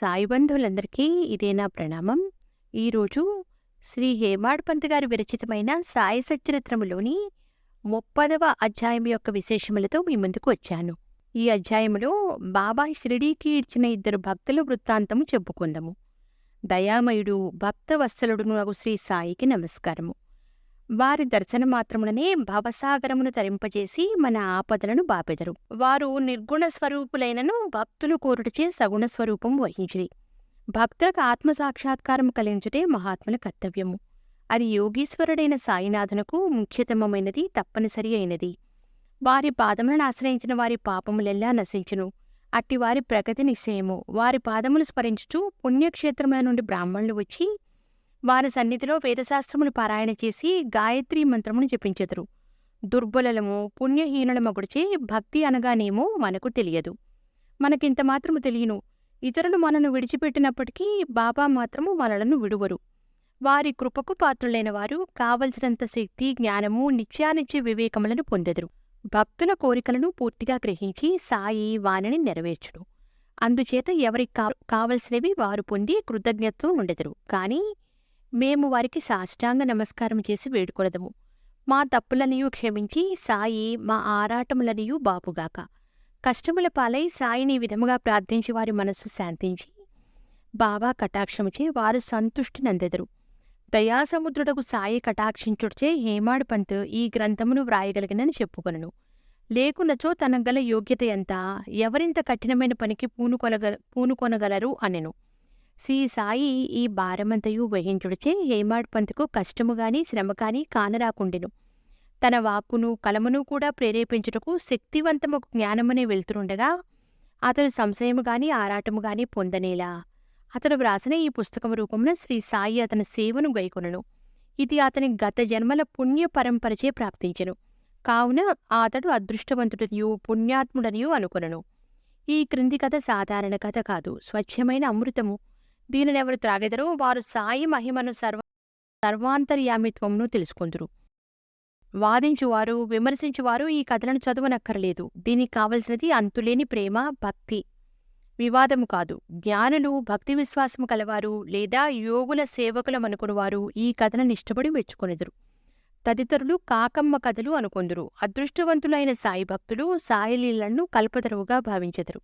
సాయి బంధువులందరికీ ఇదే నా ప్రణామం. ఈరోజు శ్రీ హేమాడ్ పంత్ గారు విరచితమైన సాయి సచరిత్రములోని ముప్పదవ అధ్యాయం యొక్క విశేషములతో మీ ముందుకు వచ్చాను. ఈ అధ్యాయములో బాబా షిరిడీకి ఇచ్చిన ఇద్దరు భక్తుల వృత్తాంతము చెప్పుకుందాము. దయామయుడు భక్త వత్సలుడును శ్రీ సాయికి నమస్కారము. వారి దర్శన మాత్రముననే భవసాగరమును తరింపజేసి మన ఆపదలను బాపెదరు. వారు నిర్గుణ స్వరూపులైనను భక్తులు కోరుటచే సగుణ స్వరూపం వహించిరి. భక్తులకు ఆత్మసాక్షాత్కారం కలిగించుటే మహాత్ముల కర్తవ్యము. అది యోగీశ్వరుడైన సాయినాథునకు ముఖ్యతమమైనది తప్పనిసరి అయినది. వారి పాదములను ఆశ్రయించిన వారి పాపములెల్లా నశించును. అట్టి వారి ప్రగతి నిశ్చయము. వారి పాదములు స్మరించుచు పుణ్యక్షేత్రముల నుండి బ్రాహ్మణులు వచ్చి వారి సన్నిధిలో వేదశాస్త్రములు పారాయణ చేసి గాయత్రీ మంత్రమును జపించెదరు. దుర్బలము పుణ్యహీనులమగుడిచే భక్తి అనగానేమో మనకు తెలియదు. మనకింత మాత్రము తెలియను. ఇతరులు మనను విడిచిపెట్టినప్పటికీ బాబా మాత్రము మనలను విడువరు. వారి కృపకు పాత్రులైన వారు కావలసినంత శక్తి జ్ఞానము నిత్యానిత్య వివేకములను పొందెదరు. భక్తుల కోరికలను పూర్తిగా గ్రహించి సాయి వానిని నెరవేర్చుడు. అందుచేత ఎవరికి కావలసినవి వారు పొంది కృతజ్ఞత్వం ఉండెదరు. కానీ మేము వారికి సాష్టాంగ నమస్కారం చేసి వేడుకొలదము. మా తప్పులనియు క్షమించి సాయి మా ఆరాటములనియు బాపుగాక. కష్టముల పాలై సాయిని విధముగా ప్రార్థించి వారి మనస్సు శాంతించి బాబా కటాక్షముచే వారు సంతుష్టి నందెదరు. దయాసముద్రుడకు సాయి కటాక్షించుడిచే హేమాడు పంత్ ఈ గ్రంథమును వ్రాయగలిగినని చెప్పుకొనను. లేకున్నచో తన గల యోగ్యత ఎంత ఎవరింత కఠినమైన పనికి పూనుకొనగ పూనుకొనగలరు అనెను. శ్రీ సాయి ఈ భారమంతయు వహించుడిచే హేమాడ్ పంత్కు కష్టము గాని శ్రమ కాని కానరాకుండెను. తన వాక్కును కలమును కూడా ప్రేరేపించుటకు శక్తివంతము జ్ఞానమనే వెళ్తుండగా అతను సంశయము గాని ఆరాటము గాని పొందనేలా. అతను వ్రాసిన ఈ పుస్తకం రూపమున శ్రీ సాయి అతని సేవను గైకొనను. ఇది అతని గత జన్మల పుణ్య పరంపరచే ప్రాప్తించెను. కావున అతడు అదృష్టవంతుడనియు పుణ్యాత్ముడనియు అనుకొనను. ఈ క్రింది కథ సాధారణ కథ కాదు. స్వచ్ఛమైన అమృతము. దీనినెవరు త్రాగెదరో? వారు సాయి మహిమను సర్వ సర్వాంతర్యామిత్వమును తెలుసుకుందురు. వాదించువారు విమర్శించువారు ఈ కథలను చదవనక్కర్లేదు. దీనికి కావలసినది అంతులేని ప్రేమ భక్తి. వివాదము కాదు. జ్ఞానులు భక్తి విశ్వాసము కలవారు లేదా యోగుల సేవకులమనుకునివారు ఈ కథలను ఇష్టపడి మెచ్చుకొనెదరు. తదితరులు కాకమ్మ కథలు అనుకొందురు. అదృష్టవంతులైన సాయి భక్తులు సాయిలీలను కల్పతరువుగా భావించెదరు.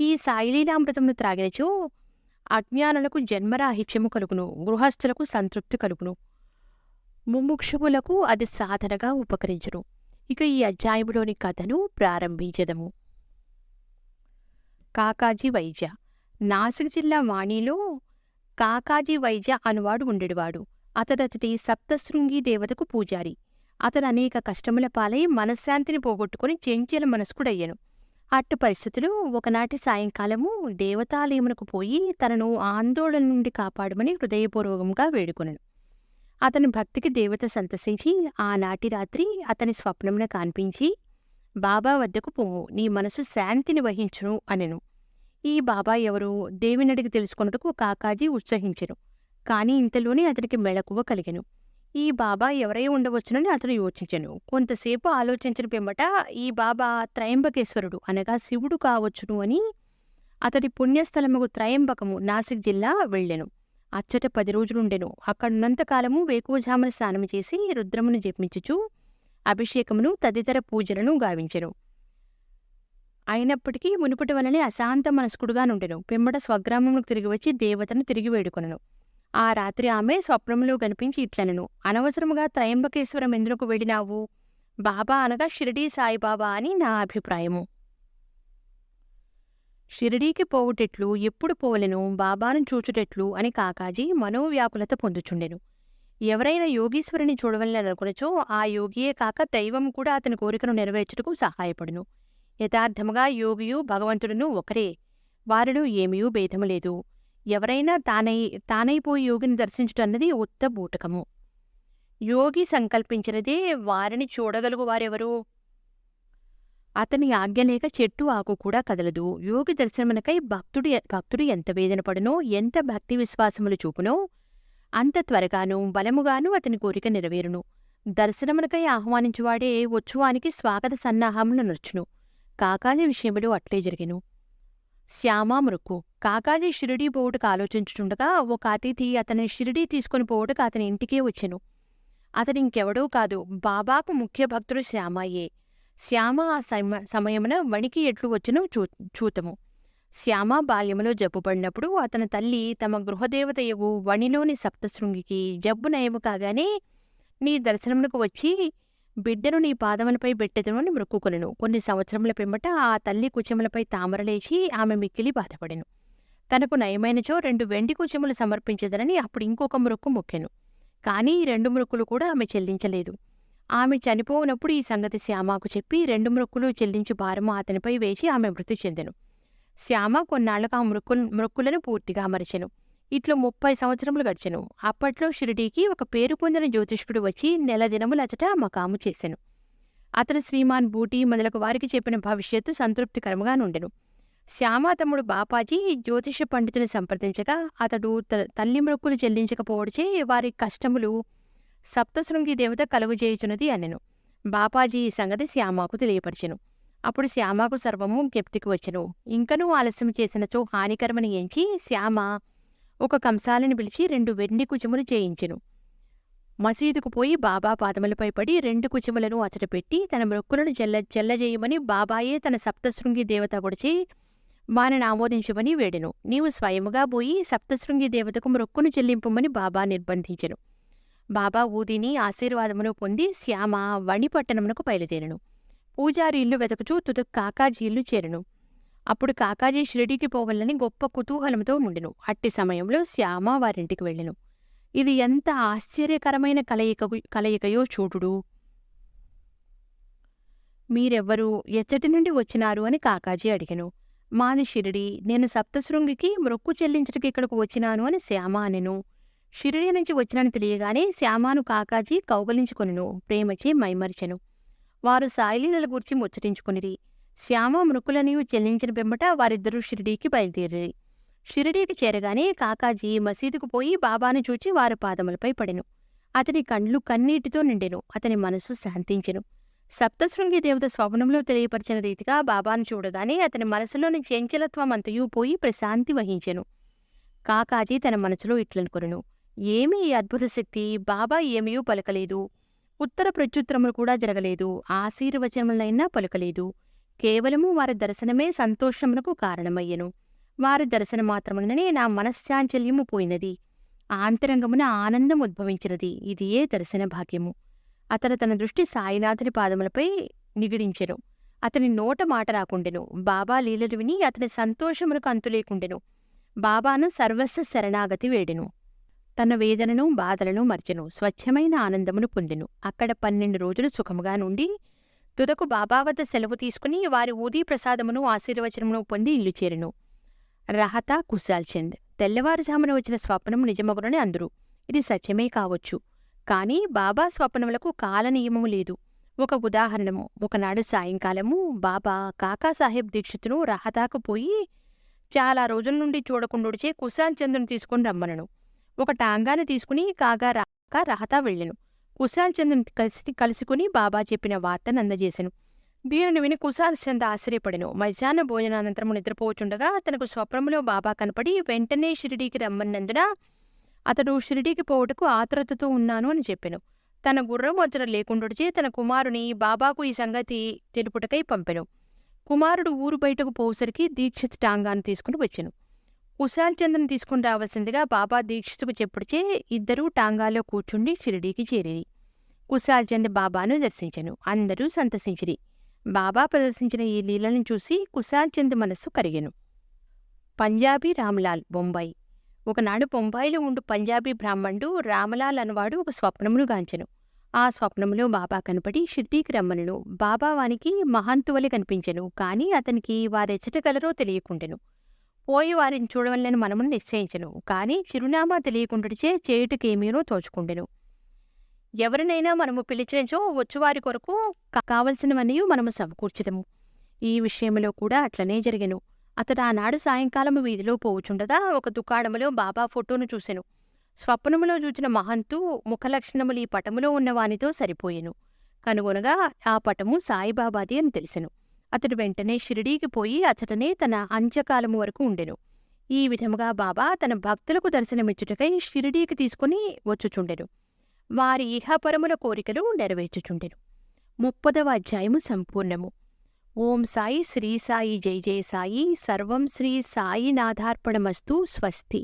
ఈ సాయిలీలామృతమును త్రాగినచో అజ్ఞానులకు జన్మరాహిత్యము కలుగును గృహస్థులకు సంతృప్తి కలుగును. ముముక్షువులకు అది సాధనగా ఉపకరించును. ఇక ఈ అధ్యాయములోని కథను ప్రారంభించదము. కాకాజీ వైద్య. నాసిక్ జిల్లా వాణిలో కాకాజీ వైద్య అనువాడు ఉండేవాడు. అతడతడి సప్తశృంగి దేవతకు పూజారి. అతడు అనేక కష్టముల పాలై మనశ్శాంతిని పోగొట్టుకుని చెంచల మనస్కుడయ్యను. అట్టి పరిస్థితులు ఒకనాటి సాయంకాలము దేవతాలయమునకు పోయి తనను ఆందోళన నుండి కాపాడమని హృదయపూర్వకంగా వేడుకొనను. అతని భక్తికి దేవత సంతసించి ఆనాటి రాత్రి అతని స్వప్నమున కాన్పించి బాబా వద్దకు పోవు నీ మనసు శాంతిని వహించును అనెను. ఈ బాబా ఎవరు దేవినడికి తెలుసుకొనుటకు కాకాజీ ఉత్సహించెను. కాని ఇంతలోనే అతనికి మెళకువ కలిగెను. ఈ బాబా ఎవరై ఉండవచ్చునని అతడు యోచించెను. కొంతసేపు ఆలోచించిన పిమ్మట ఈ బాబా త్రయంబకేశ్వరుడు అనగా శివుడు కావచ్చును అని అతడి పుణ్యస్థలముకు త్రయంబకము నాసిక్ జిల్లా వెళ్ళెను. అచ్చట పది రోజులుండెను. అక్కడున్నంతకాలము వేకువజామున స్నానము చేసి రుద్రమును జపించుచు అభిషేకమును తదితర పూజలను గావించెను. అయినప్పటికీ మునుపటి వలనే అశాంత మనస్కుడుగా నుండెను పిమ్మట స్వగ్రామమునకు తిరిగి వచ్చి దేవతను తిరిగి వేడుకొనను. ఆ రాత్రి ఆమె స్వప్నములో కనిపించి ఇట్లనను. అనవసరముగా త్రయంబకేశ్వరం ఎందుకు వెళ్ళినావు? బాబా అనగా షిరిడీ సాయిబాబా అని నా అభిప్రాయము. షిరిడీకి పోవుటెట్లు ఎప్పుడు పోలెను బాబాను చూచుటెట్లు? అని కాకాజీ మనోవ్యాకులత పొందుచుండెను. ఎవరైనా యోగీశ్వరుని చూడవలననుకునచో ఆ యోగియే కాక దైవం కూడా అతని కోరికను నెరవేర్చుటకు సహాయపడును. యథార్థముగా యోగియు భగవంతుడును ఒకరే. వారిలో ఏమీయూ భేదము లేదు. ఎవరైనా తానై తానైపోయి యోగిని దర్శించుటన్నది ఉత్త బూటకము యోగి సంకల్పించినదే వారిని చూడగలుగు వారెవరు? అతని ఆజ్ఞ లేక చెట్టు ఆకు కూడా కదలదు. యోగి దర్శనమునకై భక్తుడు భక్తుడు ఎంత వేదన పడునో ఎంత భక్తి విశ్వాసములు చూపునో అంత త్వరగాను బలముగాను అతని కోరిక నెరవేరును. దర్శనమునకై ఆహ్వానించువాడే ఉత్సవానికి స్వాగత సన్నాహములు నొచ్చును. కాకాని విషయములు అట్లే జరిగెను. శ్యామా మృక్కు. కాకాజీ షిరిడీ పోవుటకు ఆలోచించుండగా ఒక అతిథి అతని షిరిడీ తీసుకుని పోవుటకు అతని ఇంటికే వచ్చెను. అతని ఇంకెవడో కాదు బాబాకు ముఖ్య భక్తుడు శ్యామయ్యే. శ్యామ ఆ సమ సమయమున వణికి ఎట్లు వచ్చును చూ చూతము. శ్యామ బాల్యములో జబ్బుపడినప్పుడు అతని తల్లి తమ గృహదేవతయగు వణిలోని సప్తశృంగికి జబ్బు నయము కాగానే నీ దర్శనమునకు వచ్చి బిడ్డను నీ పాదములపై పెట్టెదను అని మొక్కుకొనెను. కొన్ని సంవత్సరముల పిమ్మట ఆ తల్లి కుచములపై తామరలేచి ఆమె మిక్కిలి బాధపడెను. తనకు నయమైనచో రెండు వెండి కుచములు సమర్పించదనని అప్పుడు ఇంకొక మృక్కు మొక్కెను. కానీ ఈ రెండు మృక్కులు కూడా ఆమె చెల్లించలేదు. ఆమె చనిపోనప్పుడు ఈ సంగతి శ్యామకు చెప్పి రెండు మృక్కులు చెల్లించు భారము అతనిపై వేసి ఆమె మృతి చెందెను. శ్యామ కొన్నాళ్ళకు ఆ మృక్కు మృక్కులను పూర్తిగా మరిచెను ఇట్లు ముప్పై సంవత్సరములు గడిచెను. అప్పట్లో షిరిడీకి ఒక పేరు పొందిన జ్యోతిష్కుడు వచ్చి నెల దినములచట మకాము చేశాను అతను శ్రీమాన్ బూటి మొదలగు వారికి చెప్పిన భవిష్యత్తు సంతృప్తికరముగా నుండెను. శ్యామ తమ్ముడు బాపాజీ జ్యోతిష పండితుని సంప్రదించగా అతడు తల్లి మొక్కులు చెల్లించకపోవడచే వారి కష్టములు సప్తశృంగి దేవత కలుగుజేయుచున్నది అనెను. బాపాజీ ఈ సంగతి శ్యామకు తెలియపరిచెను. అప్పుడు శ్యామకు సర్వము జ్ఞప్తికి వచ్చెను. ఇంకనూ ఆలస్యం చేసినచో హానికరమని ఎంచి శ్యామ ఒక కంసాలని పిలిచి రెండు వెండి కుచములు చేయించెను. మసీదుకు పోయి బాబా పాదములపై పడి రెండు కుచములను అచటపెట్టి తన మొక్కులను చెల్ల చెల్లజేయమని బాబాయే తన సప్తశృంగి దేవత కొడిచి వానిని ఆమోదించమని వేడెను. నీవు స్వయముగా పోయి సప్తశృంగి దేవతకు మొక్కును చెల్లింపమని బాబా నిర్బంధించెను. బాబా ఊదిని ఆశీర్వాదమును పొంది శ్యామ వణిపట్టణమునకు బయలుదేరను. పూజారి ఇల్లు వెతకుచూ తుదకు కాకాజీ ఇల్లు చేరను. అప్పుడు కాకాజీ షిరిడీకి పోవాలని గొప్ప కుతూహలంతో ఉండెను అట్టి సమయంలో శ్యామ వారింటికి వెళ్ళెను. ఇది ఎంత ఆశ్చర్యకరమైన కలయిక కలయికయో చూడుడు. మీరెవ్వరూ ఎచ్చటి నుండి వచ్చినారు అని కాకాజీ అడిగెను. మాది షిరిడి నేను సప్తశృంగికి మొక్కు చెల్లించటకి ఇక్కడికి వచ్చినాను అని శ్యామ అనెను. షిరిడి నుంచి వచ్చినని తెలియగానే శ్యామాను కాకాజీ కౌగలించుకొనెను ప్రేమచి మైమరిచెను. వారు సాయిలీలల గురించి ముచ్చటించుకునిరి. శ్యామ మృక్కులని చెల్లించిన పిమ్మట వారిద్దరూ షిరిడీకి బయలుదేరి షిరిడీకి చేరగానే కాకాజీ మసీదుకు పోయి బాబాను చూచి వారి పాదములపై పడెను. అతని కండ్లు కన్నీటితో నిండెను. అతని మనస్సు శాంతించెను. సప్తశృంగి దేవత స్వప్నంలో తెలియపరిచిన రీతిగా బాబాను చూడగానే అతని మనసులోని చంచలత్వం అంతయూ పోయి ప్రశాంతి వహించెను. కాకాజీ తన మనసులో ఇట్లనుకొనెను. ఏమి ఈ అద్భుత శక్తి? బాబా ఏమీ పలకలేదు. ఉత్తర ప్రత్యుత్తరములు కూడా జరగలేదు. ఆశీర్వచనములైనా పలకలేదు. కేవలము వారి దర్శనమే సంతోషమునకు కారణమయ్యెను. వారి దర్శనం మాత్రముననే నా మనశ్చాంచల్యము పోయినది. ఆంతరంగమున ఆనందం ఉద్భవించినది. ఇదియే దర్శన భాగ్యము. అతను తన దృష్టి సాయినాథుని పాదములపై నిగిడించెను. అతని నోట మాట రాకుండెను. బాబా లీలలు విని అతని సంతోషమునకు అంతులేకుండెను బాబాను సర్వస్వ శరణాగతి వేడెను. తన వేదనను బాధలను మర్చెను. స్వచ్ఛమైన ఆనందమును పొందెను. అక్కడ పన్నెండు రోజులు సుఖముగా నుండి తుదకు బాబా వద్ద సెలవు తీసుకుని వారి ఊదీ ప్రసాదమును ఆశీర్వచనమును పొంది ఇల్లు చేరెను. రహత కుశాల్చంద్ తెల్లవారుజామున వచ్చిన స్వప్నము నిజమగునని అందరు. ఇది సత్యమే కావచ్చు. కాని బాబా స్వప్నములకు కాలనియమము లేదు. ఒక ఉదాహరణము. ఒకనాడు సాయంకాలము బాబా కాకాసాహెబ్ దీక్షితును రహతాకు పోయి చాలా రోజుల నుండి చూడకుండుడిచే కుశాల్ చంద్రుని తీసుకుని రమ్మనను. ఒక టాంగాను తీసుకుని కాగా రాక రహతా వెళ్ళెను. కుశాల్ చంద్రుని కలిసి కలుసుకుని బాబా చెప్పిన వార్తను అందజేశాను దీనిని విని కుశాల్ చంద్ర ఆశ్చర్యపడెను. మధ్యాహ్న భోజనానంతరము నిద్రపోచుండగా తనకు స్వప్నములో బాబా కనపడి వెంటనే షిరిడీకి రమ్మన్నందున అతడు షిరిడీకి పోవుటకు ఆతృతతో ఉన్నాను అని చెప్పెను. తన గుర్రం వజ్ర లేకుండుడిచే తన కుమారుని బాబాకు ఈ సంగతి తెలుపుటకై పంపెను. కుమారుడు ఊరు బయటకు పోసరికి దీక్షిత్ టాంగాను తీసుకుని వచ్చెను. కుశాల్ చంద్రని తీసుకుని రావాల్సిందిగా బాబా దీక్షితుకు చెప్పుడిచే ఇద్దరూ టాంగాలో కూర్చుండి షిరిడీకి చేరిరి. కుశాల్ చంద్ర బాబాను దర్శించెను. అందరూ సంతసించిరి. బాబా ప్రదర్శించిన ఈ లీలను చూసి కుశాల్ చంద్ మనస్సు కరిగెను. పంజాబీ రామ్లాల్ బొంబాయి. ఒకనాడు బొంబాయిలో ఉండు పంజాబీ బ్రాహ్మణుడు రామలాల్ అనవాడు ఒక స్వప్నమును గాంచెను. ఆ స్వప్నములో బాబా కనపడి షిర్డీకి రమ్మనెను. బాబా వానికి మహంతువలి కనిపించెను. కాని అతనికి వారెచ్చటగలరో తెలియకుండెను. పోయి వారిని చూడవలనని మనమును నిశ్చయించెను. కాని చిరునామా తెలియకుండాచే చేయుటకేమీనో తోచుకుండెను. ఎవరినైనా మనము పిలిచినచో వచ్చువారి కొరకు కావలసినవన్నీ మనము సమకూర్చిదము. ఈ విషయంలో కూడా అట్లనే జరిగెను. అతడు ఆనాడు సాయంకాలము వీధిలో పోవుచుండగా ఒక దుకాణములో బాబా ఫోటోను చూసెను. స్వప్నములో చూచిన మహంతు ముఖలక్షణములు ఈ పటములో ఉన్న వానితో సరిపోయెను. కనుగొనగా ఆ పటము సాయిబాబాది అని తెలిసెను. అతడు వెంటనే షిరిడీకి పోయి అచటనే తన అంత్యకాలము వరకు ఉండెను. ఈ విధముగా బాబా తన భక్తులకు దర్శనమిచ్చుటకై షిరిడీకి తీసుకుని వచ్చుచుండెను. వారి ఇహపరముల కోరికలు నెరవేర్చుచుండెను. ముప్పదవ అధ్యాయము సంపూర్ణము. ఓం సాయి శ్రీ సాయి జై జయ సాయి సర్వం శ్రీ సాయినాథార్పణమస్తు స్వస్తి